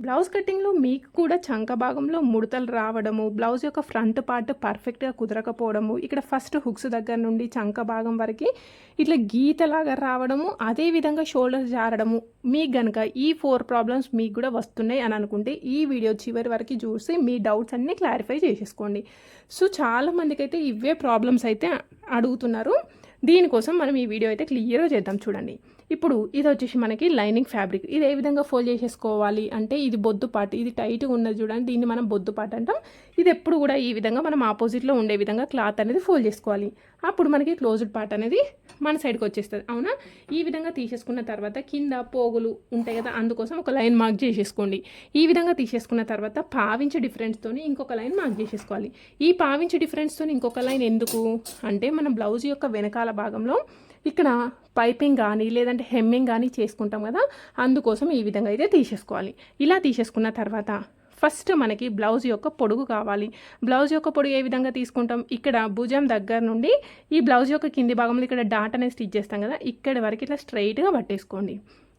Blouse కటింగ్‌లో మీకు కూడా చంక భాగంలో ముడతలు రావడము, బ్లౌజ్ యొక్క ఫ్రంట్ పార్ట్ పర్ఫెక్ట్‌గా కుదరకపోవడము, ఇక్కడ ఫస్ట్ హుక్స్ దగ్గర నుండి చంక భాగం వరకి ఇట్లా గీతలాగా రావడము, అదే విధంగా షోల్డర్ జారడము, మీకు గనక ఈ ఫోర్ ప్రాబ్లమ్స్ మీకు కూడా వస్తున్నాయి అని అనుకుంటే, ఈ వీడియో చివరి వరకు చూసి మీ డౌట్స్ అన్నీ క్లారిఫై చేసేసుకోండి. సో, చాలా మందికైతే ఇవే ప్రాబ్లమ్స్ అయితే అడుగుతున్నారు. దీనికోసం మనం ఈ వీడియో అయితే క్లియర్‌గా చేద్దాం చూడండి. ఇప్పుడు ఇది వచ్చేసి మనకి లైనింగ్ ఫ్యాబ్రిక్. ఇది ఏ విధంగా ఫోల్డ్ చేసేసుకోవాలి అంటే ఇది బొద్దు పార్ట్. ఇది టైట్‌గా ఉన్నది చూడండి. దీన్ని మనం బొద్దు పార్ట్ అంటాం. ఇది ఎప్పుడు కూడా ఈ విధంగా మనం ఆపోజిట్‌లో ఉండే విధంగా క్లాత్ అనేది ఫోల్డ్ చేసుకోవాలి. అప్పుడు మనకి క్లోజ్డ్ పార్ట్ అనేది మన సైడ్‌కి వచ్చేస్తుంది అవునా? ఈ విధంగా తీసేసుకున్న తర్వాత కింద పోగులు ఉంటాయి కదా! అందుకోసం ఒక లైన్ మార్క్ చేసేసుకోండి. ఈ విధంగా తీసేసుకున్న తర్వాత పావించి డిఫరెన్స్‌తోని ఇంకొక లైన్ మార్క్ చేసేసుకోవాలి. ఈ పావించి డిఫరెన్స్తో ఇంకొక లైన్ ఎందుకు అంటే మనం బ్లౌజ్ యొక్క వెనకాల భాగంలో ఇక్కడ పైపింగ్ కానీ లేదంటే హెమ్మింగ్ కానీ చేసుకుంటాం కదా! అందుకోసం ఈ విధంగా అయితే తీసేసుకోవాలి. ఇలా తీసేసుకున్న తర్వాత ఫస్ట్ మనకి బ్లౌజ్ యొక్క పొడుగు కావాలి. బ్లౌజ్ యొక్క పొడుగు ఏ విధంగా తీసుకుంటాం ఇక్కడ భుజం దగ్గర నుండి ఈ బ్లౌజ్ యొక్క కింది భాగంలో ఇక్కడ డాట్ అనేది స్టిచ్ చేస్తాం కదా! ఇక్కడ వరకు ఇట్లా స్ట్రెయిట్‌గా పట్టేసుకోండి.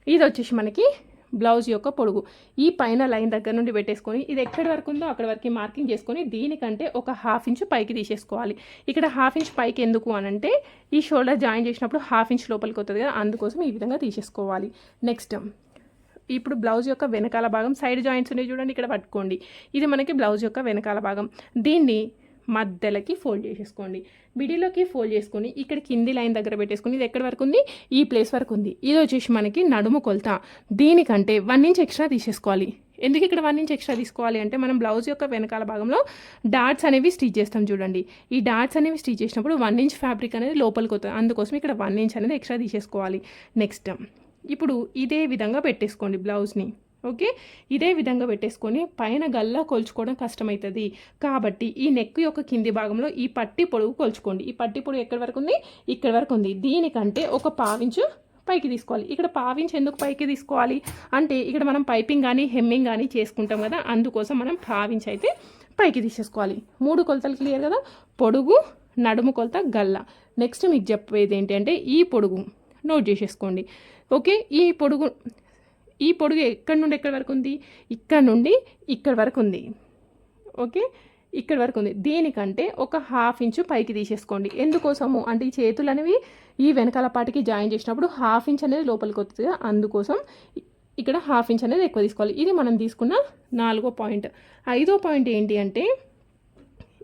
ఇది వచ్చేసి మనకి బ్లౌజ్ యొక్క పొడుగు. ఈ పైన లైన్ దగ్గర నుండి పెట్టేసుకొని ఇది ఎక్కడి వరకు ఉందో అక్కడ వరకు మార్కింగ్ చేసుకొని దీనికంటే ఒక హాఫ్ ఇంచ్ పైకి తీసేసుకోవాలి. ఇక్కడ హాఫ్ ఇంచ్ పైకి ఎందుకు అనంటే ఈ షోల్డర్ జాయిన్ చేసినప్పుడు హాఫ్ ఇంచ్ లోపలికి వస్తుంది కదా! అందుకోసం ఈ విధంగా తీసేసుకోవాలి. నెక్స్ట్ ఇప్పుడు బ్లౌజ్ యొక్క వెనకాల భాగం సైడ్ జాయింట్స్ ఉన్నాయి చూడండి ఇక్కడ పట్టుకోండి. ఇది మనకి బ్లౌజ్ యొక్క వెనకాల భాగం. దీన్ని మధ్యలోకి ఫోల్డ్ చేసేసుకోండి. మిడిల్‌లోకి ఫోల్డ్ చేసుకొని ఇక్కడ కింది లైన్ దగ్గర పెట్టేసుకుని ఇది ఎక్కడి వరకు ఉంది? ఈ ప్లేస్ వరకు ఉంది. ఇది వచ్చేసి మనకి నడుము కొలత. దీనికంటే వన్ ఇంచ్ ఎక్స్ట్రా తీసేసుకోవాలి. ఎందుకు ఇక్కడ వన్ ఇంచ్ ఎక్స్ట్రా తీసుకోవాలి అంటే మనం బ్లౌజ్ యొక్క వెనకాల భాగంలో డాట్స్ అనేవి స్టిచ్ చేస్తాం చూడండి. ఈ డాట్స్ అనేవి స్టిచ్ చేసినప్పుడు వన్ ఇంచ్ ఫ్యాబ్రిక్ అనేది లోపలికి వస్తుంది అందుకోసం ఇక్కడ వన్ ఇంచ్ అనేది ఎక్స్ట్రా తీసేసుకోవాలి. నెక్స్ట్ ఇప్పుడు ఇదే విధంగా పెట్టేసుకోండి బ్లౌజ్‌ని. ఓకే. ఇదే విధంగా పెట్టేసుకొని పైన గల్లా కొలుచుకోవడం కష్టమవుతుంది కాబట్టి ఈ నెక్ యొక్క కింది భాగంలో ఈ పట్టి పొడుగు కొలుచుకోండి. ఈ పట్టి పొడుగు ఎక్కడి వరకు ఉంది? ఇక్కడ వరకు ఉంది. దీనికంటే ఒక పావించు పైకి తీసుకోవాలి. ఇక్కడ పావించి ఎందుకు పైకి తీసుకోవాలి అంటే ఇక్కడ మనం పైపింగ్ కానీ హెమ్మింగ్ కానీ చేసుకుంటాం కదా! అందుకోసం మనం పావించి అయితే పైకి తీసేసుకోవాలి. మూడు కొలతలు క్లియర్ కదా! పొడుగు, నడుము కొలత, గల్ల. నెక్స్ట్ మీకు చెప్పేది ఏంటి అంటే ఈ పొడుగు నోట్ చేసేసుకోండి. ఓకే. ఈ పొడుగు ఈ పొడుగు ఎక్కడి నుండి ఎక్కడి వరకు ఉంది? ఇక్కడ నుండి ఇక్కడి వరకు ఉంది. ఓకే. ఇక్కడ వరకు ఉంది. దీనికంటే ఒక హాఫ్ ఇంచు పైకి తీసేసుకోండి. ఎందుకోసము అంటే ఈ చేతులు అనేవి ఈ వెనకాల పాటికి జాయిన్ చేసినప్పుడు హాఫ్ ఇంచ్ అనేది లోపలికి వస్తుంది అందుకోసం ఇక్కడ హాఫ్ ఇంచ్ అనేది ఎక్కువ తీసుకోవాలి. ఇది మనం తీసుకున్న నాలుగో పాయింట్. ఐదో పాయింట్ ఏంటి అంటే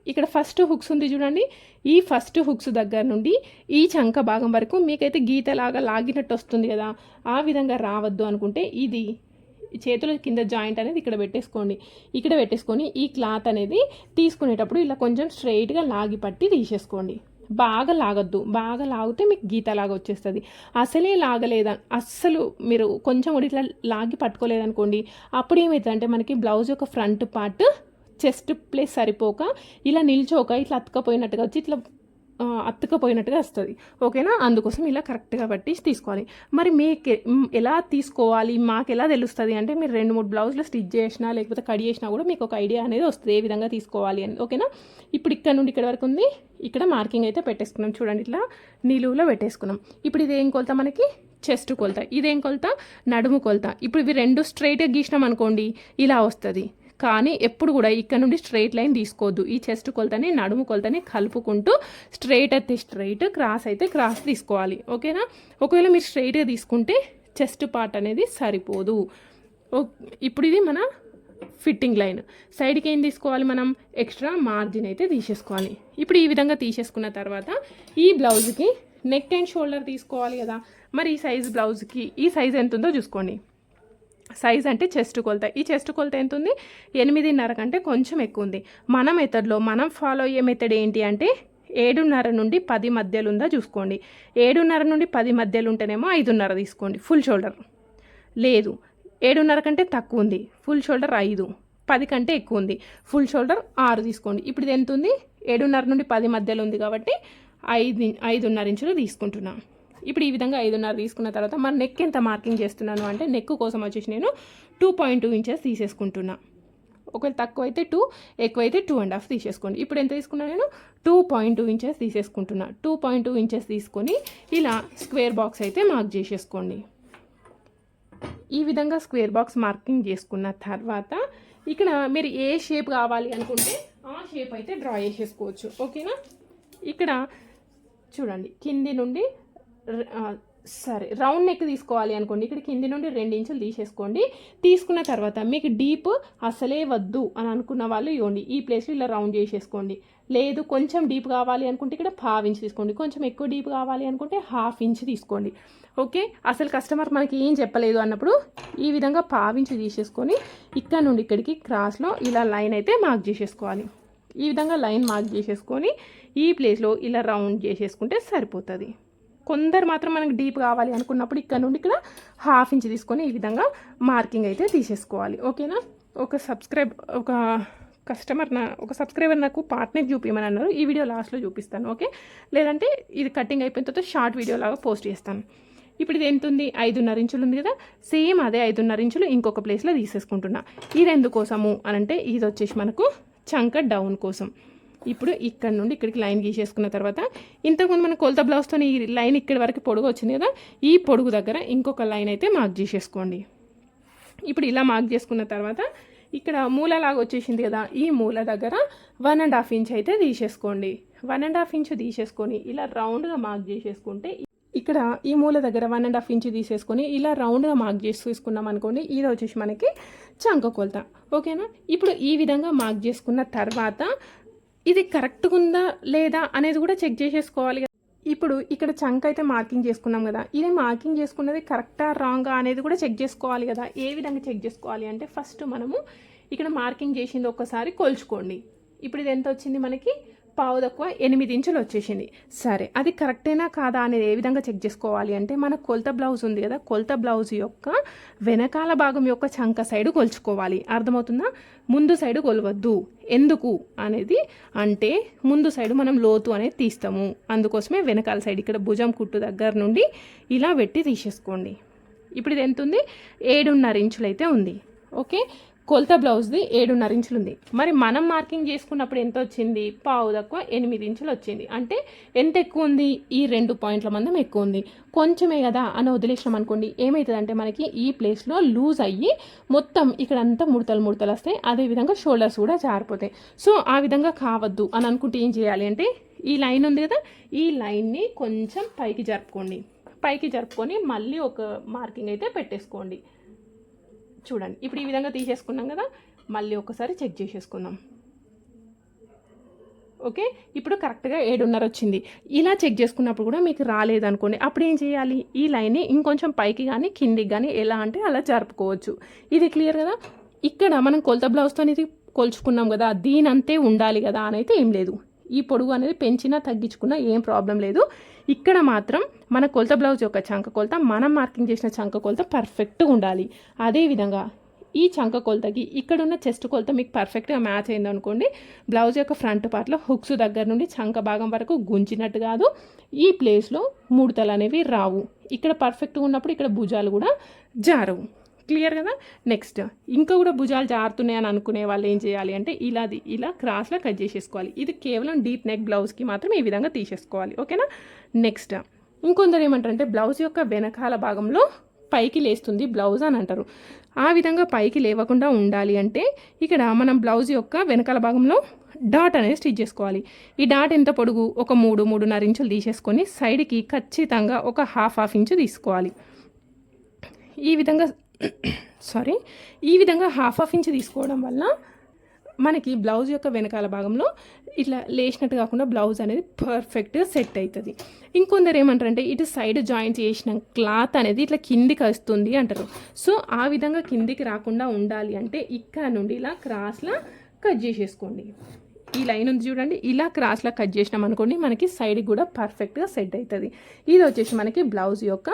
ఇక్కడ ఫస్ట్ హుక్స్ ఉంది చూడండి. ఈ ఫస్ట్ హుక్స్ దగ్గర నుండి ఈ చంక భాగం వరకు మీకైతే గీతలాగా లాగినట్టు వస్తుంది కదా! ఆ విధంగా రావద్దు అనుకుంటే ఇది చేతుల కింద జాయింట్ అనేది ఇక్కడ పెట్టేసుకోండి. ఇక్కడ పెట్టేసుకొని ఈ క్లాత్ అనేది తీసుకునేటప్పుడు ఇలా కొంచెం స్ట్రెయిట్‌గా లాగి పట్టి తీసేసుకోండి. బాగా లాగొద్దు. బాగా లాగితే మీకు గీతలాగా వచ్చేస్తుంది అసలే లాగలేదా అస్సలు మీరు కొంచెం కూడా ఇట్లా లాగి పట్టుకోలేదనుకోండి అప్పుడు ఏమవుతుందంటే మనకి బ్లౌజ్ యొక్క ఫ్రంట్ పార్ట్ చెస్ట్ ప్లేస్ సరిపోక ఇలా నిల్చోక ఇట్లా అతుకపోయినట్టుగా వచ్చి ఇట్లా అతుకపోయినట్టుగా వస్తుంది ఓకేనా? అందుకోసం ఇలా కరెక్ట్‌గా పట్టి తీసుకోవాలి. మరి మీకు ఎలా తీసుకోవాలి? మాకు ఎలా తెలుస్తుంది అంటే మీరు 2, 3 బ్లౌజులు స్టిచ్ చేసినా లేకపోతే కట్ చేసినా కూడా మీకు ఒక ఐడియా అనేది వస్తుంది ఏ విధంగా తీసుకోవాలి అని. ఓకేనా? ఇప్పుడు ఇక్కడ నుండి ఇక్కడ వరకు ఉంది. ఇక్కడ మార్కింగ్ అయితే పెట్టేసుకున్నాం చూడండి ఇట్లా నిలువులో పెట్టేసుకున్నాం. ఇప్పుడు ఇది ఏం కొలత మనకి? చెస్ట్ కొలత. ఇదేం కొలత? నడుము కొలత. ఇప్పుడు ఇవి రెండు స్ట్రెయిట్‌గా గీసినాం అనుకోండి ఇలా వస్తుంది కానీ ఎప్పుడు కూడా ఇక్కడ నుండి స్ట్రెయిట్ లైన్ తీసుకోవద్దు. ఈ చెస్ట్ కొలతని, నడుము కొలతని కలుపుకుంటూ స్ట్రెయిట్ అయితే స్ట్రెయిట్, క్రాస్ అయితే క్రాస్ తీసుకోవాలి. ఓకేనా? ఒకవేళ మీరు స్ట్రెయిట్‌గా తీసుకుంటే చెస్ట్ పార్ట్ అనేది సరిపోదు. ఓ ఇప్పుడు ఇది మన ఫిట్టింగ్ లైన్. సైడ్‌కి ఏం తీసుకోవాలి మనం? ఎక్స్ట్రా మార్జిన్ అయితే తీసేసుకోవాలి. ఇప్పుడు ఈ విధంగా తీసేసుకున్న తర్వాత ఈ బ్లౌజ్‌కి నెక్ అండ్ షోల్డర్ తీసుకోవాలి కదా! మరి ఈ సైజ్ బ్లౌజ్‌కి ఈ సైజ్ ఎంత ఉందో చూసుకోండి. సైజ్ అంటే చెస్ట్ కొలత. ఈ చెస్ట్ కొలత ఎంత ఉంది? 8.5 కంటే కొంచెం ఎక్కువ ఉంది. మన మెథడ్‌లో మనం ఫాలో అయ్యే మెథడ్ ఏంటి అంటే 7.5 నుండి పది మధ్యలో ఉందా చూసుకోండి. 7.5 నుండి పది మధ్యలో ఉంటేనేమో 5.5 తీసుకోండి ఫుల్ షోల్డర్. లేదు 7.5 కంటే తక్కువ ఉంది. Full shoulder 5. 10 కంటే ఎక్కువ ఉంది. ఫుల్ షోల్డర్ ఆరు తీసుకోండి. ఇప్పుడు ఇది ఎంత ఉంది? 7.5 నుండి పది మధ్యలో ఉంది కాబట్టి 5 5.5 ఇంచులు తీసుకుంటున్నాను ఇప్పుడు ఈ విధంగా 5.5 తీసుకున్న తర్వాత మరి నెక్ ఎంత మార్కింగ్ చేస్తున్నాను అంటే నెక్ కోసం వచ్చేసి నేను 2.2 ఇంచెస్ తీసేసుకుంటున్నా. ఒకవేళ తక్కువ అయితే టూ ఎక్కువైతే 2 ½ తీసేసుకోండి. ఇప్పుడు ఎంత తీసుకున్నా నేను 2.2 ఇంచెస్ తీసేసుకుంటున్నా. 2.2 ఇంచెస్ తీసుకొని ఇలా స్క్వేర్ బాక్స్ అయితే మార్క్ చేసేసుకోండి. ఈ విధంగా స్క్వేర్ బాక్స్ మార్కింగ్ చేసుకున్న తర్వాత ఇక్కడ మీరు ఏ షేప్ కావాలి అనుకుంటే ఆ షేప్ అయితే డ్రా చేసేసుకోవచ్చు ఓకేనా ఇక్కడ చూడండి కింది నుండి సరే రౌండ్ నెక్ తీసుకోవాలి అనుకోండి. ఇక్కడ కింది నుండి రెండు ఇంచులు తీసేసుకోండి. తీసుకున్న తర్వాత మీకు డీప్ అసలే వద్దు అని అనుకున్న వాళ్ళు ఇవ్వండి. ఈ ప్లేస్లో ఇలా రౌండ్ చేసేసుకోండి. లేదు కొంచెం డీప్ కావాలి అనుకుంటే ఇక్కడ పావు ఇంచ్ తీసుకోండి. కొంచెం ఎక్కువ డీప్ కావాలి అనుకుంటే హాఫ్ ఇంచ్ తీసుకోండి. ఓకే? అసలు కస్టమర్ మనకి ఏం చెప్పలేదు అన్నప్పుడు ఈ విధంగా పావించి తీసేసుకొని ఇక్కడ నుండి ఇక్కడికి క్రాస్లో ఇలా లైన్ అయితే మార్క్ చేసేసుకోవాలి. ఈ విధంగా లైన్ మార్క్ చేసేసుకొని ఈ ప్లేస్లో ఇలా రౌండ్ చేసేసుకుంటే సరిపోతుంది. కొందరు మాత్రం మనకు డీప్ కావాలి అనుకున్నప్పుడు ఇక్కడ నుండి ఇక్కడ హాఫ్ ఇంచ్ తీసుకొని ఈ విధంగా మార్కింగ్ అయితే తీసేసుకోవాలి. ఓకేనా? ఒక సబ్స్క్రైబ్ ఒక కస్టమర్ నా ఒక సబ్స్క్రైబర్ నాకు పార్ట్నర్ చూపించమని అన్నారు ఈ వీడియో లాస్ట్లో చూపిస్తాను ఓకే? లేదంటే ఇది కటింగ్ అయిపోయిన తర్వాత షార్ట్ వీడియో లాగా పోస్ట్ చేస్తాను. ఇప్పుడు ఇది ఎంత ఉంది? ఐదున్నర ఇంచులు ఉంది కదా? సేమ్ అదే ఐదున్నర ఇంచులు ఇంకొక ప్లేస్లో తీసేసుకుంటున్నా. ఇది ఎందుకోసము అని అంటే ఇది వచ్చేసి మనకు చంక డౌన్ కోసం. ఇప్పుడు ఇక్కడ నుండి ఇక్కడికి లైన్ గీసేసుకున్న తర్వాత ఇంతకుముందు మన కొలత బ్లౌజ్తో ఈ లైన్ ఇక్కడి వరకు పొడుగు వచ్చింది కదా ఈ పొడుగు దగ్గర ఇంకొక లైన్ అయితే మార్క్ చేసేసుకోండి. ఇప్పుడు ఇలా మార్క్ చేసుకున్న తర్వాత ఇక్కడ మూల లాగా వచ్చేసింది కదా ఈ మూల దగ్గర వన్ అండ్ హాఫ్ ఇంచ్ అయితే తీసేసుకోండి. వన్ అండ్ హాఫ్ ఇంచ్ తీసేసుకొని ఇలా రౌండ్గా మార్క్ చేసేసుకుంటే ఇక్కడ ఈ మూల దగ్గర వన్ అండ్ హాఫ్ ఇంచ్ తీసేసుకొని ఇలా రౌండ్గా మార్క్ చేసుకున్నాం అనుకోండి ఇది వచ్చేసి మనకి చంక కొలత. ఓకేనా? ఇప్పుడు ఈ విధంగా మార్క్ చేసుకున్న తర్వాత ఇది కరెక్ట్గా ఉందా లేదా అనేది కూడా చెక్ చేసేసుకోవాలి కదా. ఇప్పుడు ఇక్కడ చంక్ అయితే మార్కింగ్ చేసుకున్నాం కదా. ఇది మార్కింగ్ చేసుకున్నది కరెక్టా రాంగా అనేది కూడా చెక్ చేసుకోవాలి కదా. ఏ విధంగా చెక్ చేసుకోవాలి అంటే ఫస్ట్ మనము ఇక్కడ మార్కింగ్ చేసింది ఒక్కసారి కొలుచుకోండి. ఇప్పుడు ఇది ఎంత వచ్చింది మనకి? పావు తక్కువ ఎనిమిది ఇంచులు వచ్చేసింది. సరే అది కరెక్టేనా కాదా అనేది ఏ విధంగా చెక్ చేసుకోవాలి అంటే మన కొలత బ్లౌజ్ ఉంది కదా కొలత బ్లౌజ్ యొక్క వెనకాల భాగం యొక్క చంక సైడ్ కొలుచుకోవాలి. అర్థమవుతుందా? ముందు సైడ్ కొలవద్దు. ఎందుకు అనేది అంటే ముందు సైడ్ మనం లోతు అనేది తీస్తాము. అందుకోసమే వెనకాల సైడ్ ఇక్కడ భుజం కుట్టు దగ్గర నుండి ఇలా పెట్టి తీసేసుకోండి. ఇప్పుడు ఇది ఎంత ఉంది? ఏడున్నర ఇంచులైతే ఉంది. ఓకే? కొలత బ్లౌజ్ది ఏడున్నర ఇంచులు ఉంది మరి మనం మార్కింగ్ చేసుకున్నప్పుడు ఎంత వచ్చింది? పావు తక్కువ ఎనిమిది ఇంచులు వచ్చింది. అంటే ఎంత ఎక్కువ ఉంది? ఈ రెండు పాయింట్ల మందం ఎక్కువ ఉంది. కొంచెమే కదా అని వదిలేసినాం అనుకోండి ఏమవుతుందంటే మనకి ఈ ప్లేస్లో లూజ్ అయ్యి మొత్తం ఇక్కడంతా ముడతలు ముడతలు వస్తాయి. అదేవిధంగా షోల్డర్స్ కూడా జారిపోతాయి. సో ఆ విధంగా కావద్దు అని అనుకుంటే ఏం చేయాలి అంటే ఈ లైన్ ఉంది కదా ఈ లైన్ని కొంచెం పైకి జరుపుకోండి. పైకి జరుపుకొని మళ్ళీ ఒక మార్కింగ్ అయితే పెట్టేసుకోండి. చూడండి. ఇప్పుడు ఈ విధంగా తీసేసుకున్నాం కదా మళ్ళీ ఒకసారి చెక్ చేసేసుకుందాం. ఓకే? ఇప్పుడు కరెక్ట్గా ఏడున్నర వచ్చింది. ఇలా చెక్ చేసుకున్నప్పుడు కూడా మీకు రాలేదనుకోండి అప్పుడు ఏం చేయాలి? ఈ లైన్ని ఇంకొంచెం పైకి కానీ కిందికి కానీ ఎలా అంటే అలా జరుపుకోవచ్చు. ఇది క్లియర్ కదా? ఇక్కడ మనం కొలత బ్లౌజ్తో ఇది కొలుచుకున్నాం కదా దీనంతే ఉండాలి కదా అని అయితే ఏం లేదు. ఈ పొడుగు అనేది పెంచినా తగ్గించుకున్నా ఏం ప్రాబ్లం లేదు. ఇక్కడ మాత్రం మన కొలత బ్లౌజ్ యొక్క చంక కొలత మనం మార్కింగ్ చేసిన చంక కొలత పర్ఫెక్ట్గా ఉండాలి. అదేవిధంగా ఈ చంక కొలతకి ఇక్కడున్న చెస్ట్ కొలత మీకు పర్ఫెక్ట్గా మ్యాచ్ అయింది అనుకోండి. బ్లౌజ్ యొక్క ఫ్రంట్ పార్ట్లో హుక్స్ దగ్గర నుండి చంక భాగం వరకు గుంజినట్టు కాదు. ఈ ప్లేస్లో ముడతలు అనేవి రావు. ఇక్కడ పర్ఫెక్ట్గా ఉన్నప్పుడు ఇక్కడ భుజాలు కూడా జారవు. క్లియర్ కదా? నెక్స్ట్ ఇంకా కూడా భుజాలు జారుతున్నాయి అని అనుకునే వాళ్ళు ఏం చేయాలి అంటే ఇలాది ఇలా క్రాస్లో కట్ చేసేసుకోవాలి. ఇది కేవలం డీప్ నెక్ బ్లౌజ్కి మాత్రం ఈ విధంగా తీసేసుకోవాలి. ఓకేనా నెక్స్ట్ ఇంకొందరు ఏమంటారంటే బ్లౌజ్ యొక్క వెనకాల భాగంలో పైకి లేస్తుంది బ్లౌజ్ అని అంటారు. ఆ విధంగా పైకి లేవకుండా ఉండాలి అంటే ఇక్కడ మనం బ్లౌజ్ యొక్క వెనకాల భాగంలో డాట్ అనేది స్టిచ్ చేసుకోవాలి. ఈ డాట్ ఎంత పొడుగు? ఒక మూడు మూడున్నర ఇంచులు తీసేసుకొని సైడ్కి ఖచ్చితంగా ఒక హాఫ్ హాఫ్ ఇంచు తీసుకోవాలి. ఈ విధంగా సారీ ఈ విధంగా హాఫ్ హాఫ్ ఇంచ్ తీసుకోవడం వల్ల మనకి బ్లౌజ్ యొక్క వెనకాల భాగంలో ఇట్లా లేచినట్టు కాకుండా బ్లౌజ్ అనేది పర్ఫెక్ట్గా సెట్ అవుతుంది ఇంకొందరు ఏమంటారంటే ఇటు సైడ్ జాయింట్ చేసిన క్లాత్ అనేది ఇట్లా కిందికి వస్తుంది అంటారు. సో ఆ విధంగా కిందికి రాకుండా ఉండాలి అంటే ఇక్కడ నుండి ఇలా క్రాస్లా కట్ చేసేసుకోండి. ఈ లైన్ ఉంది చూడండి. ఇలా క్రాస్లా కట్ చేసినాం అనుకోండి మనకి సైడ్కి కూడా పర్ఫెక్ట్గా సెట్ అవుతుంది ఇది వచ్చేసి మనకి బ్లౌజ్ యొక్క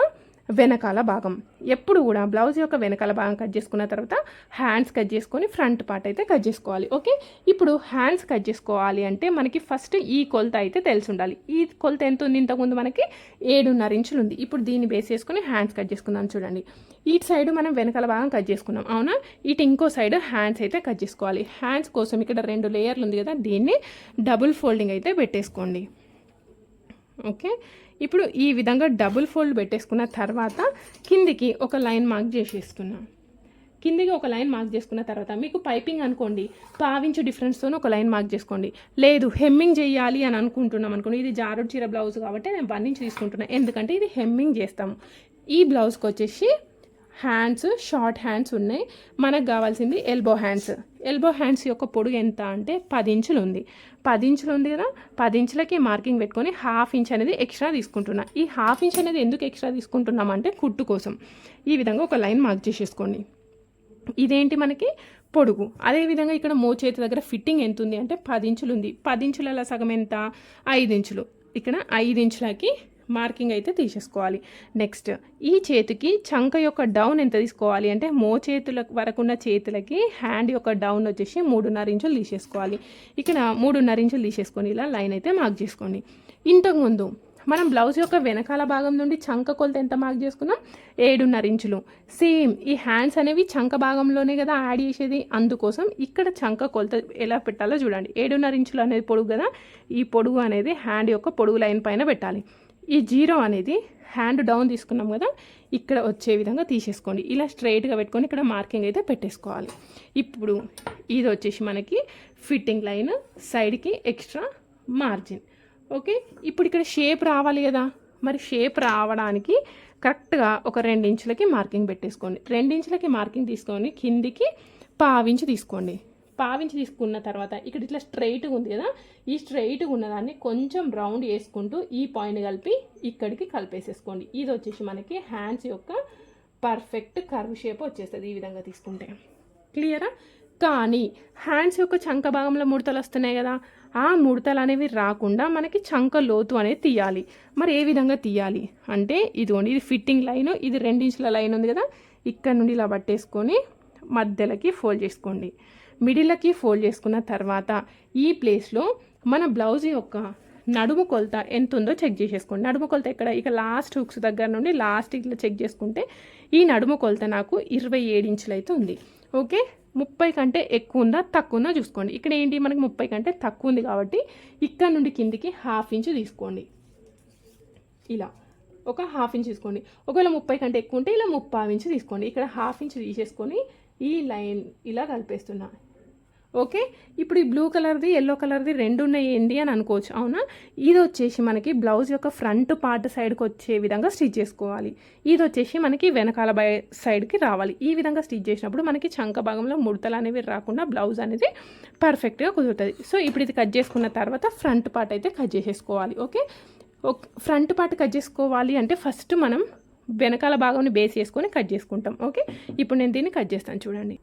వెనకాల భాగం. ఎప్పుడు కూడా బ్లౌజ్ యొక్క వెనకాల భాగం కట్ చేసుకున్న తర్వాత హ్యాండ్స్ కట్ చేసుకొని ఫ్రంట్ పార్ట్ అయితే కట్ చేసుకోవాలి. ఓకే? ఇప్పుడు హ్యాండ్స్ కట్ చేసుకోవాలి అంటే మనకి ఫస్ట్ ఈ కొలత అయితే తెలిసి ఉండాలి ఈ కొలత ఎంత ఉంది ఇంతకుముందు మనకి ఏడున్నర ఇంచులు ఉంది. ఇప్పుడు దీన్ని బేస్ చేసుకుని హ్యాండ్స్ కట్ చేసుకుందాం చూడండి. ఇటు సైడ్ మనం వెనకాల భాగం కట్ చేసుకున్నాం. అవునా? ఇటు ఇంకో సైడ్ హ్యాండ్స్ అయితే కట్ చేసుకోవాలి. హ్యాండ్స్ కోసం ఇక్కడ రెండు లేయర్లు ఉంది కదా దీన్ని డబుల్ ఫోల్డింగ్ అయితే పెట్టేసుకోండి. ఓకే? ఇప్పుడు ఈ విధంగా డబుల్ ఫోల్డ్ పెట్టేసుకున్న తర్వాత కిందికి ఒక లైన్ మార్క్ చేసేసుకున్నాం. కిందికి ఒక లైన్ మార్క్ చేసుకున్న తర్వాత మీకు పైపింగ్ అనుకోండి పావించు డిఫరెన్స్తో ఒక లైన్ మార్క్ చేసుకోండి. లేదు హెమ్మింగ్ చేయాలి అని అనుకుంటున్నాం అనుకోండి ఇది జారుడు చీర బ్లౌజ్ కాబట్టి నేను వన్ ఇంచ్ తీసుకుంటున్నాను ఎందుకంటే ఇది హెమ్మింగ్ చేస్తాము. ఈ బ్లౌజ్కి వచ్చేసి హ్యాండ్స్ షార్ట్ హ్యాండ్స్ ఉన్నాయి. మనకు కావాల్సింది ఎల్బో హ్యాండ్స్. ఎల్బో హ్యాండ్స్ యొక్క పొడుగు ఎంత అంటే పది ఇంచులు ఉంది. పది ఇంచులు ఉంది కదా? పది ఇంచులకి మార్కింగ్ పెట్టుకొని హాఫ్ ఇంచ్ అనేది ఎక్స్ట్రా తీసుకుంటున్నా. ఈ హాఫ్ ఇంచ్ అనేది ఎందుకు ఎక్స్ట్రా తీసుకుంటున్నాం అంటే కుట్టు కోసం. ఈ విధంగా ఒక లైన్ మార్క్ చేసేసుకోండి. ఇదేంటి మనకి? పొడుగు. అదేవిధంగా ఇక్కడ మోచేతి దగ్గర ఫిట్టింగ్ ఎంత ఉంది అంటే పది ఇంచులు ఉంది. పది ఇంచులలో సగం ఎంత? ఐదు ఇంచులు. ఇక్కడ ఐదు ఇంచులకి మార్కింగ్ అయితే తీసేసుకోవాలి. నెక్స్ట్ ఈ చేతికి చంక యొక్క డౌన్ ఎంత తీసుకోవాలి అంటే మో చేతుల వరకున్న చేతులకి హ్యాండ్ యొక్క డౌన్ వచ్చేసి మూడున్నర ఇంచులు తీసేసుకోవాలి. ఇక్కడ మూడున్నర ఇంచులు తీసేసుకొని ఇలా లైన్ అయితే మార్క్ చేసుకోండి. ఇంతకుముందు మనం బ్లౌజ్ యొక్క వెనకాల భాగం నుండి చంక కొలత ఎంత మార్క్ చేసుకున్నాం? ఏడున్నర ఇంచులు. సేమ్ ఈ హ్యాండ్స్ అనేవి చంక భాగంలోనే కదా యాడ్ చేసేది. అందుకోసం ఇక్కడ చంక కొలత ఎలా పెట్టాలో చూడండి. ఏడున్నర ఇంచులు అనేది పొడుగు కదా? ఈ పొడుగు అనేది హ్యాండ్ యొక్క పొడుగు లైన్ పైన పెట్టాలి. ఈ జీరో అనేది హ్యాండ్ డౌన్ తీసుకున్నాం కదా ఇక్కడ వచ్చే విధంగా తీసేసుకోండి. ఇలా స్ట్రైట్గా పెట్టుకొని ఇక్కడ మార్కింగ్ అయితే పెట్టేసుకోవాలి. ఇప్పుడు ఇది వచ్చేసి మనకి ఫిట్టింగ్ లైన్ సైడ్కి ఎక్స్ట్రా మార్జిన్. ఓకే? ఇప్పుడు ఇక్కడ షేప్ రావాలి కదా మరి షేప్ రావడానికి కరెక్ట్గా ఒక ఇంచులకి మార్కింగ్ పెట్టేసుకోండి. ఇంచులకి మార్కింగ్ తీసుకొని కిందికి పావించి తీసుకోండి. పావించి తీసుకున్న తర్వాత ఇక్కడ ఇట్లా స్ట్రైట్గా ఉంది కదా ఈ స్ట్రైట్గా ఉన్నదాన్ని కొంచెం రౌండ్ వేసుకుంటూ ఈ పాయింట్ కలిపి ఇక్కడికి కలిపేసేసుకోండి. ఇది వచ్చేసి మనకి హ్యాండ్స్ యొక్క పర్ఫెక్ట్ కర్వ్ షేప్ వచ్చేస్తుంది ఈ విధంగా తీసుకుంటే. క్లియరా కానీ హ్యాండ్స్ యొక్క చంక భాగంలో ముడతలు వస్తున్నాయి కదా ఆ ముడతలు అనేవి రాకుండా మనకి చంక లోతు అనేది తీయాలి. మరి ఏ విధంగా తీయాలి? అంటే ఇదిగోండి ఇది ఫిట్టింగ్ లైన్ ఇది రెండించుల లైన్ ఉంది కదా ఇక్కడ నుండి ఇలా పట్టేసుకొని మధ్యలోకి ఫోల్డ్ చేసుకోండి. మిడిల్కి ఫోల్డ్ చేసుకున్న తర్వాత ఈ ప్లేస్లో మన బ్లౌజ్ యొక్క నడుము కొలత ఎంత ఉందో చెక్ చేసేసుకోండి. నడుము కొలత ఇక్కడ ఇక లాస్ట్ హుక్స్ దగ్గర నుండి లాస్ట్ ఇట్లా చెక్ చేసుకుంటే ఈ నడుము కొలత నాకు ఇరవై ఏడు ఇంచులు అయితే ఉంది. ఓకే? ముప్పై కంటే ఎక్కువ ఉందా? తక్కువ ఉందా? చూసుకోండి. ఇక్కడ ఏంటి? మనకి ముప్పై కంటే తక్కువ ఉంది కాబట్టి ఇక్కడ నుండి కిందికి హాఫ్ ఇంచు తీసుకోండి. ఇలా. ఒక హాఫ్ ఇంచ్ తీసుకోండి. ఒకవేళ ముప్పై కంటే ఎక్కువ ఉంటే ఇలా ముప్పై ఇంచు తీసుకోండి. ఇక్కడ హాఫ్ ఇంచ్ తీసేసుకొని ఈ లైన్ ఇలా కలిపేస్తున్నా. ఓకే? ఇప్పుడు ఈ బ్లూ కలర్ది ఎల్లో కలర్ది రెండు ఉన్నాయి ఏంటి అని అనుకోవచ్చు. అవునా? ఇది వచ్చేసి మనకి బ్లౌజ్ యొక్క ఫ్రంట్ పార్ట్ సైడ్కి వచ్చే విధంగా స్టిచ్ చేసుకోవాలి. ఇది వచ్చేసి మనకి వెనకాల బై సైడ్కి రావాలి. ఈ విధంగా స్టిచ్ చేసినప్పుడు మనకి చంక భాగంలో ముడతలు అనేవి రాకుండా బ్లౌజ్ అనేది పర్ఫెక్ట్గా కుదురుతుంది. సో ఇప్పుడు ఇది కట్ చేసుకున్న తర్వాత ఫ్రంట్ పార్ట్ అయితే కట్ చేసేసుకోవాలి. ఓకే? ఫ్రంట్ పార్ట్ కట్ చేసుకోవాలి అంటే ఫస్ట్ మనం వెనకాల భాగంని బేస్ చేసుకొని కట్ చేసుకుంటాం. ఓకే? ఇప్పుడు నేను దీన్ని కట్ చేస్తాను చూడండి.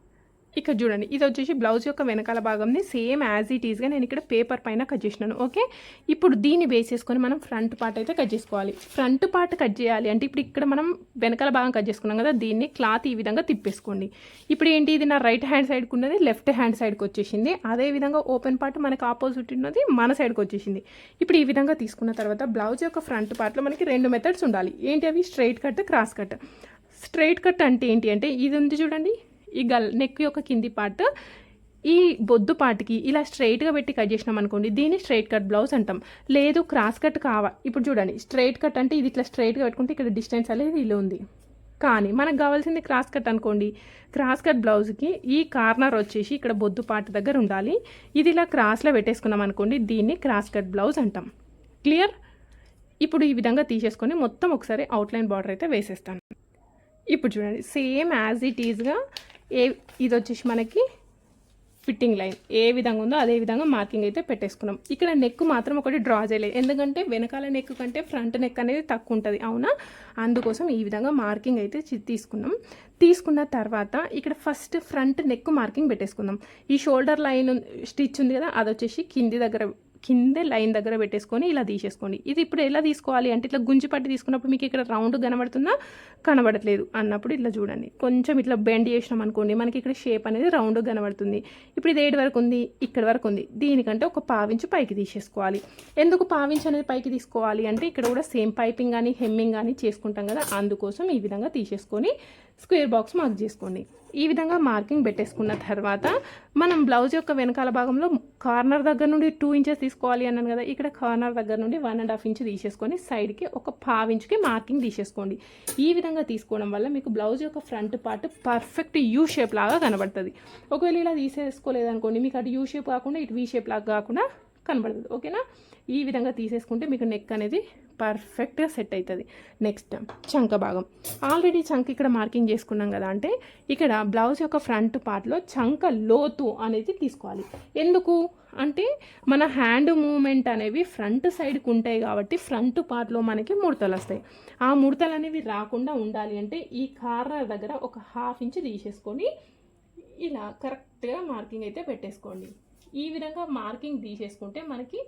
ఇక్కడ చూడండి ఇది వచ్చేసి బ్లౌజ్ యొక్క వెనకాల భాగంని సేమ్ యాజ్ ఇట్ ఈస్గా నేను ఇక్కడ పేపర్ పైన కట్ చేసినాను ఓకే ఇప్పుడు దీన్ని బేస్ చేసుకొని మనం ఫ్రంట్ పార్ట్ అయితే కట్ చేసుకోవాలి. ఫ్రంట్ పార్ట్ కట్ చేయాలి అంటే ఇప్పుడు ఇక్కడ మనం వెనకాల భాగం కట్ చేసుకున్నాం కదా దీన్ని క్లాత్ ఈ విధంగా తిప్పేసుకోండి. ఇప్పుడు ఏంటి ఇది నా రైట్ హ్యాండ్ సైడ్కి ఉన్నది లెఫ్ట్ హ్యాండ్ సైడ్కి వచ్చేసింది. అదే విధంగా ఓపెన్ పార్ట్ మనకు ఆపోజిట్ ఉన్నది మన సైడ్కి వచ్చేసింది. ఇప్పుడు ఈ విధంగా తీసుకున్న తర్వాత బ్లౌజ్ యొక్క ఫ్రంట్ పార్ట్లో మనకి రెండు మెథడ్స్ ఉండాలి. ఏంటి అవి? Straight cut cross cut straight cut అంటే ఏంటి అంటే ఇది ఉంది చూడండి. ఈ గల్ నెక్ యొక్క కింది పార్ట్ ఈ బొద్దు పార్ట్కి ఇలా స్ట్రైట్గా పెట్టి కట్ చేసినాం అనుకోండి దీన్ని స్ట్రైట్ కట్ బ్లౌజ్ అంటాం. లేదు క్రాస్ కట్ కావా ఇప్పుడు చూడండి స్ట్రైట్ కట్ అంటే ఇది ఇట్లా స్ట్రైట్గా పెట్టుకుంటే ఇక్కడ డిస్టెన్స్ అనేది ఇలా ఉంది. కానీ మనకు కావాల్సింది క్రాస్ కట్ అనుకోండి క్రాస్ కట్ బ్లౌజ్కి ఈ కార్నర్ వచ్చేసి ఇక్కడ బొద్దు పార్ట్ దగ్గర ఉండాలి. ఇది ఇలా క్రాస్లో పెట్టేసుకున్నాం అనుకోండి దీన్ని క్రాస్ కట్ బ్లౌజ్ అంటాం. క్లియర్ ఇప్పుడు ఈ విధంగా తీసేసుకొని మొత్తం ఒకసారి అవుట్లైన్ బార్డర్ అయితే వేసేస్తాను. ఇప్పుడు చూడండి సేమ్ యాజ్ ఇట్ ఈజ్గా ఏ ఇది వచ్చేసి మనకి ఫిట్టింగ్ లైన్. ఏ విధంగా ఉందో అదే విధంగా మార్కింగ్ అయితే పెట్టేసుకున్నాం. ఇక్కడ నెక్ మాత్రం ఒకటి డ్రా చేయలేదు. ఎందుకంటే వెనకాల నెక్ కంటే ఫ్రంట్ నెక్ అనేది తక్కువ ఉంటుంది. అవునా? అందుకోసం ఈ విధంగా మార్కింగ్ అయితే తీసుకున్నాం. తీసుకున్న తర్వాత ఇక్కడ ఫస్ట్ ఫ్రంట్ నెక్ మార్కింగ్ పెట్టేసుకుందాం. ఈ షోల్డర్ లైన్ స్టిచ్ ఉంది కదా అది వచ్చేసి కింది దగ్గర కిందే లైన్ దగ్గర పెట్టేసుకొని ఇలా తీసేసుకోండి. ఇది ఇప్పుడు ఎలా తీసుకోవాలి అంటే ఇట్లా గుంజి పట్టి తీసుకున్నప్పుడు మీకు ఇక్కడ రౌండ్ కనబడుతుందా? కనబడట్లేదు. అన్నప్పుడు ఇట్లా చూడండి. కొంచెం ఇట్లా బెండ్ చేసినాం అనుకోండి మనకి ఇక్కడ షేప్ అనేది రౌండ్ కనబడుతుంది. ఇప్పుడు ఇది ఏడు వరకు ఉంది? ఇక్కడ వరకు ఉంది. దీనికంటే ఒక పావించి పైకి తీసేసుకోవాలి. ఎందుకు పావించు అనేది పైకి తీసుకోవాలి అంటే ఇక్కడ కూడా సేమ్ పైపింగ్ కానీ హెమ్మింగ్ కానీ చేసుకుంటాం కదా అందుకోసం ఈ విధంగా తీసేసుకొని స్క్వేర్ బాక్స్ మార్క్ చేసుకోండి. ఈ విధంగా మార్కింగ్ పెట్టేసుకున్న తర్వాత మనం బ్లౌజ్ యొక్క వెనకాల భాగంలో కార్నర్ దగ్గర నుండి టూ ఇంచెస్ తీసుకోవాలి అన్నాను కదా ఇక్కడ కార్నర్ దగ్గర నుండి వన్ అండ్ హాఫ్ ఇంచ్ తీసేసుకొని సైడ్కి ఒక పావు ఇంచుకి మార్కింగ్ తీసేసుకోండి. ఈ విధంగా తీసుకోవడం వల్ల మీకు బ్లౌజ్ యొక్క front part perfect U shape లాగా కనబడుతుంది. ఒకవేళ ఇలా తీసేసుకోలేదనుకోండి మీకు అటు యూ షేప్ కాకుండా ఇటు వీ షేప్ లాగా కాకుండా కనబడుతుంది. ఓకేనా? ఈ విధంగా తీసేసుకుంటే మీకు నెక్ అనేది పర్ఫెక్ట్గా సెట్ అవుతుంది. నెక్స్ట్ చంక భాగం. ఆల్రెడీ చంక ఇక్కడ మార్కింగ్ చేసుకున్నాం కదా అంటే ఇక్కడ బ్లౌజ్ యొక్క ఫ్రంట్ పార్ట్లో చంక లోతు అనేది తీసుకోవాలి. ఎందుకు? అంటే మన హ్యాండ్ మూమెంట్ అనేవి ఫ్రంట్ సైడ్కి ఉంటాయి కాబట్టి ఫ్రంట్ పార్ట్లో మనకి ముడతలు వస్తాయి. ఆ ముడతలు అనేవి రాకుండా ఉండాలి అంటే ఈ కార్నర్ దగ్గర ఒక హాఫ్ ఇంచ్ తీసేసుకొని ఇలా కరెక్ట్గా మార్కింగ్ అయితే పెట్టేసుకోండి. ఈ విధంగా మార్కింగ్ తీసేసుకుంటే మనకి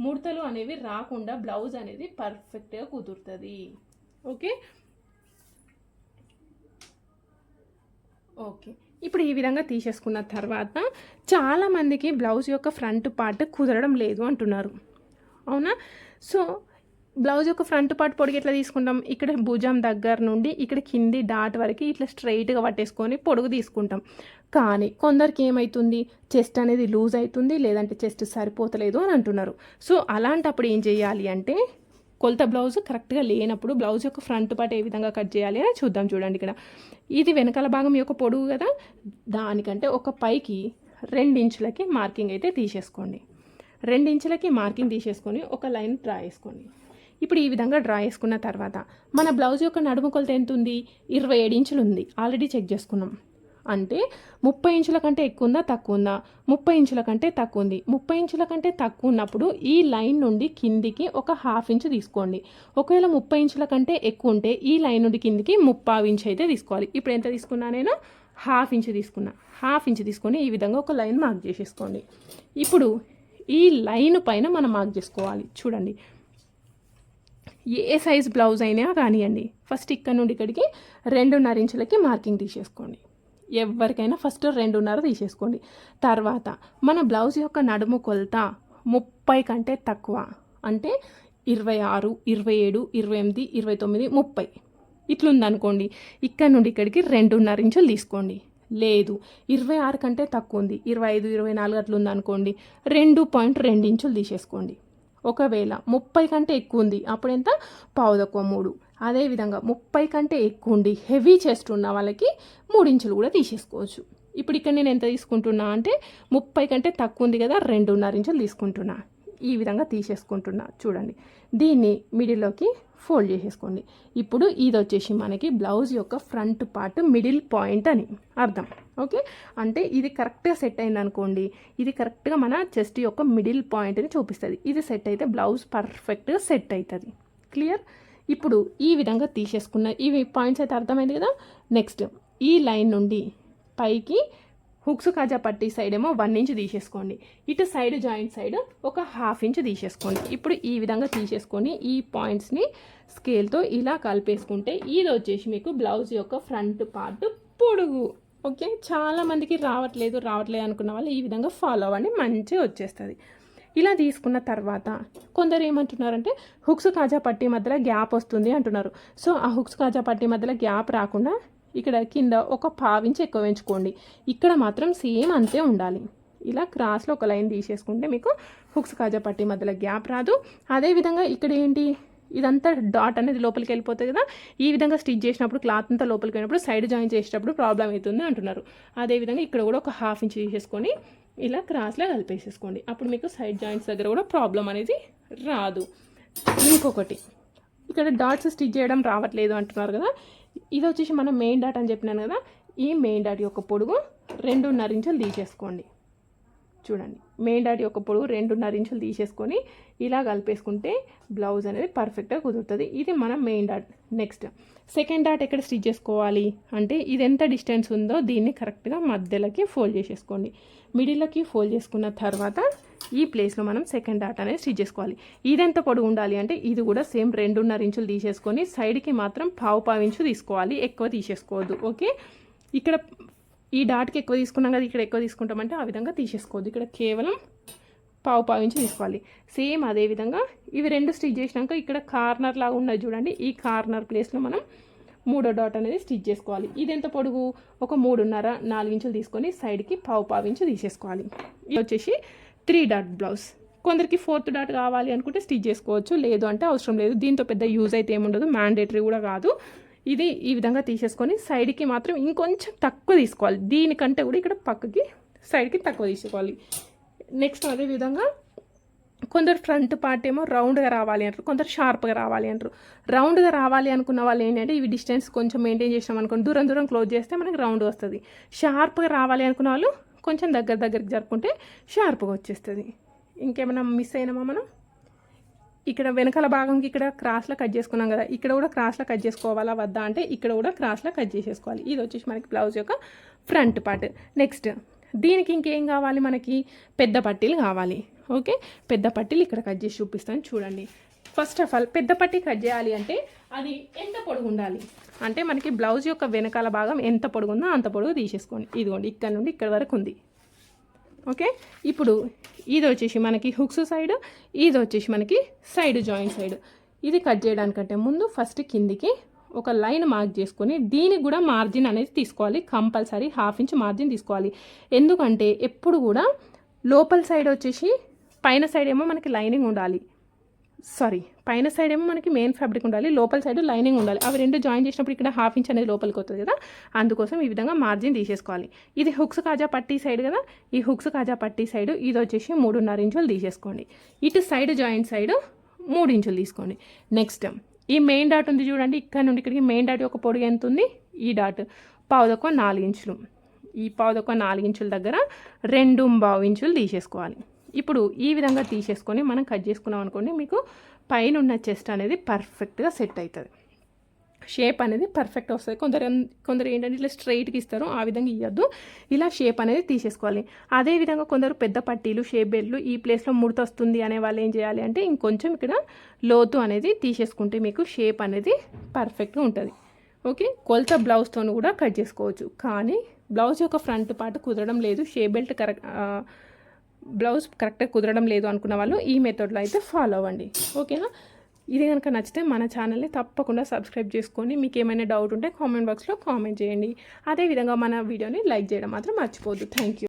ముడతలు అనేవి రాకుండా బ్లౌజ్ అనేది పర్ఫెక్ట్గా కుదురుతుంది. ఓకే? ఓకే. ఇప్పుడు ఈ విధంగా తీసేసుకున్న తర్వాత చాలామందికి బ్లౌజ్ యొక్క ఫ్రంట్ పార్ట్ కుదరడం లేదు అంటున్నారు. అవునా? సో బ్లౌజ్ యొక్క ఫ్రంట్ పార్ట్ పొడిగి ఎట్లా తీసుకుంటాం? ఇక్కడ భుజం దగ్గర నుండి ఇక్కడ కింది డాట్ వరకు ఇట్లా స్ట్రైట్గా పట్టేసుకొని పొడుగు తీసుకుంటాం. కానీ కొందరికి ఏమవుతుంది చెస్ట్ అనేది లూజ్ అవుతుంది లేదంటే చెస్ట్ సరిపోతలేదు అని అంటున్నారు. సో అలాంటప్పుడు ఏం చేయాలి అంటే కొలత బ్లౌజ్ కరెక్ట్గా లేనప్పుడు బ్లౌజ్ యొక్క ఫ్రంట్ పార్ట్ ఏ విధంగా కట్ చేయాలి అని చూద్దాం చూడండి ఇక్కడ. ఇది వెనకాల భాగం యొక్క పొడుగు కదా? దానికంటే ఒక పైకి ఇంచులకి మార్కింగ్ అయితే తీసేసుకోండి. ఇంచులకి మార్కింగ్ తీసేసుకొని ఒక లైన్ డ్రా చేసుకోండి. ఇప్పుడు ఈ విధంగా డ్రా చేసుకున్న తర్వాత మన బ్లౌజ్ యొక్క నడుము కొలత ఎంత ఉంది ఇరవై ఏడు ఇంచులు ఉంది. ఆల్రెడీ చెక్ చేసుకున్నాం. అంటే ముప్పై ఇంచుల కంటే ఎక్కువ ఉందా తక్కువ ఉందా ముప్పై ఇంచుల కంటే తక్కువ ఉంది. ముప్పై ఇంచుల కంటే తక్కువ ఉన్నప్పుడు ఈ లైన్ నుండి కిందికి ఒక హాఫ్ ఇంచు తీసుకోండి. ఒకవేళ ముప్పై ఇంచుల కంటే ఎక్కువ ఉంటే ఈ లైన్ నుండి కిందికి ముప్పావు ఇంచు అయితే తీసుకోవాలి. ఇప్పుడు ఎంత తీసుకున్నా నేను? హాఫ్ ఇంచు తీసుకున్నా. హాఫ్ ఇంచు తీసుకొని ఈ విధంగా ఒక లైన్ మార్క్ చేసేసుకోండి. ఇప్పుడు ఈ లైన్ పైన మనం మార్క్ చేసుకోవాలి. చూడండి. ఏ సైజ్ బ్లౌజ్ అయినా కానివ్వండి ఫస్ట్ ఇక్కడ నుండి ఇక్కడికి రెండున్నర ఇంచులకి మార్కింగ్ తీసేసుకోండి. ఎవరికైనా ఫస్ట్ రెండున్నర తీసేసుకోండి. తర్వాత మన బ్లౌజ్ యొక్క నడుము కొలత ముప్పై కంటే తక్కువ. అంటే ఇరవై ఆరు ఇరవై ఏడు ఇరవై ఎనిమిది ఇరవై తొమ్మిది ముప్పై. ఇట్లుందనుకోండి. ఇక్కడ నుండి ఇక్కడికి రెండున్నర ఇంచులు తీసుకోండి. లేదు ఇరవై ఆరు కంటే తక్కువ ఉంది. ఇరవై ఐదు ఇరవై నాలుగు అట్లుందనుకోండి. రెండు పాయింట్ రెండు ఇంచులు తీసేసుకోండి. ఒకవేళ ముప్పై కంటే ఎక్కువ ఉంది అప్పుడు ఎంత? పావు తక్కువ మూడు అదేవిధంగా ముప్పై కంటే ఎక్కువ ఉండి హెవీ చెస్ట్ ఉన్న వాళ్ళకి మూడు ఇంచులు కూడా తీసేసుకోవచ్చు. ఇప్పుడు ఇక్కడ నేను ఎంత తీసుకుంటున్నా అంటే ముప్పై కంటే తక్కువ ఉంది కదా రెండున్నర ఇంచులు తీసుకుంటున్నా. ఈ విధంగా తీసేసుకుంటున్నా. చూడండి. దీన్ని మిడిల్లోకి ఫోల్డ్ చేసేసుకోండి. ఇప్పుడు ఇది వచ్చేసి మనకి బ్లౌజ్ యొక్క ఫ్రంట్ పార్ట్ మిడిల్ పాయింట్ అని అర్థం. ఓకే? అంటే ఇది కరెక్ట్గా సెట్ అయింది అనుకోండి ఇది కరెక్ట్గా మన చెస్ట్ యొక్క మిడిల్ పాయింట్ని చూపిస్తుంది. ఇది సెట్ అయితే బ్లౌజ్ పర్ఫెక్ట్గా సెట్ అవుతుంది క్లియర్? ఇప్పుడు ఈ విధంగా తీసేసుకున్న ఇవి పాయింట్స్ అయితే అర్థమైంది కదా? నెక్స్ట్ ఈ లైన్ నుండి పైకి హుక్స్ కాజా పట్టి సైడ్ ఏమో వన్ ఇంచ్ తీసేసుకోండి. ఇటు సైడ్ జాయింట్ సైడ్ ఒక హాఫ్ ఇంచ్ తీసేసుకోండి. ఇప్పుడు ఈ విధంగా తీసేసుకొని ఈ పాయింట్స్ని స్కేల్తో ఇలా కలిపేసుకుంటే ఇది వచ్చేసి మీకు బ్లౌజ్ యొక్క ఫ్రంట్ పార్ట్ పొడుగు. ఓకే చాలామందికి రావట్లేదు రావట్లేదు అనుకున్న వాళ్ళు ఈ విధంగా ఫాలో అవ్వండి మంచిగా వచ్చేస్తుంది. ఇలా తీసుకున్న తర్వాత కొందరు ఏమంటున్నారంటే హుక్స్ కాజా పట్టి మధ్యలో గ్యాప్ వస్తుంది అంటున్నారు. సో ఆ హుక్స్ కాజా పట్టి మధ్యలో గ్యాప్ రాకుండా ఇక్కడ కింద ఒక పావించి ఎక్కువ పెంచుకోండి ఇక్కడ మాత్రం సేమ్ అంతే ఉండాలి. ఇలా క్రాస్లో ఒక లైన్ తీసేసుకుంటే మీకు హుక్స్ కాజా పట్టి మధ్యలో గ్యాప్ రాదు. అదేవిధంగా ఇక్కడ ఏంటి? ఇదంతా డాట్ అనేది లోపలికి వెళ్ళిపోతుంది కదా. ఈ విధంగా స్టిచ్ చేసినప్పుడు క్లాత్ అంతా లోపలికి వెళ్ళినప్పుడు సైడ్ జాయిన్ చేసేటప్పుడు ప్రాబ్లం అవుతుంది అంటున్నారు. అదేవిధంగా ఇక్కడ కూడా ఒక హాఫ్ ఇంచ్ తీసేసుకొని ఇలా క్రాస్లో కలిపేసేసుకోండి. అప్పుడు మీకు సైడ్ జాయింట్స్ దగ్గర కూడా ప్రాబ్లం అనేది రాదు. ఇంకొకటి. ఇక్కడ డాట్స్ స్టిచ్ చేయడం రావట్లేదు అంటున్నారు కదా. ఇది వచ్చేసి మనం మెయిన్ డాట్ అని చెప్పినాను కదా. ఈ మెయిన్ డాట్ యొక్క పొడుగు రెండున్నర ఇంచులు తీసేసుకోండి. చూడండి. మెయిన్ డాట్ యొక్క పొడుగు రెండున్నర ఇంచులు తీసేసుకొని ఇలా కలిపేసుకుంటే బ్లౌజ్ అనేది పర్ఫెక్ట్గా కుదురుతుంది. ఇది మన main dot. Next second dot ఎక్కడ స్టిచ్ చేసుకోవాలి అంటే ఇది ఎంత డిస్టెన్స్ ఉందో దీన్ని కరెక్ట్గా మధ్యలోకి ఫోల్డ్ చేసేసుకోండి. మిడిల్లోకి ఫోల్డ్ చేసుకున్న తర్వాత ఈ ప్లేస్లో మనం సెకండ్ డాట్ అనేది స్టిచ్ చేసుకోవాలి. ఇది ఎంత పొడుగు ఉండాలి అంటే ఇది కూడా సేమ్ రెండున్నర ఇంచులు తీసేసుకొని సైడ్కి మాత్రం పావు పావు ఇంచు తీసుకోవాలి. ఎక్కువ తీసేసుకోవద్దు. ఓకే ఇక్కడ ఈ డాట్కి ఎక్కువ తీసుకున్నాం కదా ఇక్కడ ఎక్కువ తీసుకుంటామంటే ఆ విధంగా తీసేసుకోవద్దు. ఇక్కడ కేవలం పావు పావు ఇంచు తీసుకోవాలి. సేమ్ అదే విధంగా ఇవి రెండు స్టిచ్ చేసినాక ఇక్కడ కార్నర్ లాగా ఉన్నది చూడండి. ఈ కార్నర్ ప్లేస్లో మనం మూడో డాట్ అనేది స్టిచ్ చేసుకోవాలి. ఇది ఎంత పొడుగు? ఒక మూడున్నర నాలుగు ఇంచులు తీసుకొని సైడ్కి పావు పావు ఇంచు తీసేసుకోవాలి. ఇది వచ్చేసి త్రీ డాట్ బ్లౌజ్. కొందరికి ఫోర్త్ డాట్ కావాలి అనుకుంటే స్టిచ్ చేసుకోవచ్చు లేదు అంటే అవసరం లేదు. దీంతో పెద్ద యూజ్ అయితే ఏముండదు మ్యాండేటరీ కూడా కాదు. ఇది ఈ విధంగా తీసేసుకొని సైడ్కి మాత్రం ఇంకొంచెం తక్కువ తీసుకోవాలి. దీనికంటే కూడా ఇక్కడ పక్కకి సైడ్కి తక్కువ తీసుకోవాలి. నెక్స్ట్ అదే విధంగా కొందరు ఫ్రంట్ పార్ట్ ఏమో రౌండ్గా రావాలి అంటారు కొందరు షార్ప్గా రావాలి అంటారు. రౌండ్గా రావాలి అనుకున్న వాళ్ళు ఏంటంటే ఇవి డిస్టెన్స్ కొంచెం మెయింటైన్ చేసినాం అనుకోండి దూరం దూరం క్లోజ్ చేస్తే మనకి రౌండ్ వస్తుంది. షార్ప్గా రావాలి అనుకున్న వాళ్ళు కొంచెం దగ్గర దగ్గరికి జరుపుకుంటే షార్ప్గా వచ్చేస్తుంది. ఇంకేమైనా మిస్ అయినామా మనం? ఇక్కడ వెనకాల భాగంకి ఇక్కడ క్రాస్లో కట్ చేసుకున్నాం కదా ఇక్కడ కూడా క్రాస్లో కట్ చేసుకోవాలా వద్దా అంటే ఇక్కడ కూడా క్రాస్లో కట్ చేసేసుకోవాలి. ఇది వచ్చేసి మనకి బ్లౌజ్ యొక్క ఫ్రంట్ పార్ట్. నెక్స్ట్ దీనికి ఇంకేం కావాలి మనకి? పెద్ద పట్టీలు కావాలి. ఓకే? పెద్ద పట్టీలు ఇక్కడ కట్ చేసి చూపిస్తాను. చూడండి. ఫస్ట్ ఆఫ్ ఆల్ పెద్ద పట్టి కట్ చేయాలి అంటే అది ఎంత పొడుగు ఉండాలి? అంటే మనకి బ్లౌజ్ యొక్క వెనకాల భాగం ఎంత పొడుగు ఉందో అంత పొడుగు తీసేసుకోండి. ఇదిగోండి ఇక్కడ నుండి ఇక్కడ వరకు ఉంది. ఓకే? ఇప్పుడు ఇది వచ్చేసి మనకి హుక్స్ సైడ్ ఇది వచ్చేసి మనకి సైడ్ జాయింట్ సైడ్. ఇది కట్ చేయడానికంటే ముందు ఫస్ట్ కిందికి ఒక లైన్ మార్క్ చేసుకొని దీనికి కూడా మార్జిన్ అనేది తీసుకోవాలి. కంపల్సరీ హాఫ్ ఇంచ్ మార్జిన్ తీసుకోవాలి. ఎందుకంటే ఎప్పుడు కూడా లోపల సైడ్ వచ్చేసి పైన సైడ్ ఏమో మనకి లైనింగ్ ఉండాలి. సారీ పైన సైడ్ ఏమో మనకి మెయిన్ ఫ్యాబ్రిక్ ఉండాలి లోపల సైడ్ లైనింగ్ ఉండాలి. అవి రెండు జాయిన్ చేసినప్పుడు ఇక్కడ హాఫ్ ఇంచ్ అనేది లోపలికి వస్తుంది కదా. అందుకోసం ఈ విధంగా మార్జిన్ తీసేసుకోవాలి. ఇది హుక్స్ కాజా పట్టీ సైడ్ కదా. ఈ హుక్స్ కాజా పట్టీ సైడ్ ఇది వచ్చేసి మూడున్నర ఇంచులు తీసేసుకోండి. ఇటు సైడ్ జాయింట్ సైడ్ మూడు ఇంచులు తీసుకోండి. నెక్స్ట్ ఈ మెయిన్ డాట్ ఉంది చూడండి. ఇక్కడ నుండి ఇక్కడికి మెయిన్ డాట్ యొక్క పొడుగు ఎంత ఉంది? ఈ డాట్ పావుదొక్క నాలుగు ఇంచులు. ఈ పావుదొక్క నాలుగు ఇంచుల దగ్గర రెండు బావు ఇంచులు తీసేసుకోవాలి. ఇప్పుడు ఈ విధంగా తీసేసుకొని మనం కట్ చేసుకున్నాం అనుకోండి మీకు పైన ఉన్న చెస్ట్ అనేది పర్ఫెక్ట్గా సెట్ అవుతుంది షేప్ అనేది పర్ఫెక్ట్ వస్తుంది. కొందరు కొందరు ఏంటంటే ఇట్లా స్ట్రైట్గా ఇస్తారు ఆ విధంగా ఇవ్వద్దు ఇలా షేప్ అనేది తీసేసుకోవాలి. అదే విధంగా కొందరు పెద్ద పట్టీలు షేప్ బెల్ట్లు ఈ ప్లేస్లో ముడత వస్తుంది అనే వాళ్ళు ఏం చేయాలి అంటే ఇంకొంచెం ఇక్కడ లోతు అనేది తీసేసుకుంటే మీకు షేప్ అనేది పర్ఫెక్ట్గా ఉంటుంది. ఓకే? కొలత బ్లౌజ్తో కూడా కట్ చేసుకోవచ్చు. కానీ బ్లౌజ్ యొక్క ఫ్రంట్ పార్ట్ కుదరడం లేదు. షేప్ బెల్ట్ కరెక్ట్ బ్లౌజ్ కరెక్ట్గా కుదరడం లేదు అనుకున్న వాళ్ళు ఈ మెథడ్లో అయితే ఫాలో అవ్వండి. ఓకేనా ఇది కనుక నచ్చితే మన ఛానల్ని తప్పకుండా సబ్స్క్రైబ్ చేసుకొని మీకు ఏమైనా డౌట్ ఉంటే కామెంట్ బాక్స్లో కామెంట్ చేయండి. అదేవిధంగా మన వీడియోని లైక్ చేయడం మాత్రం మర్చిపోవద్దు. Thank you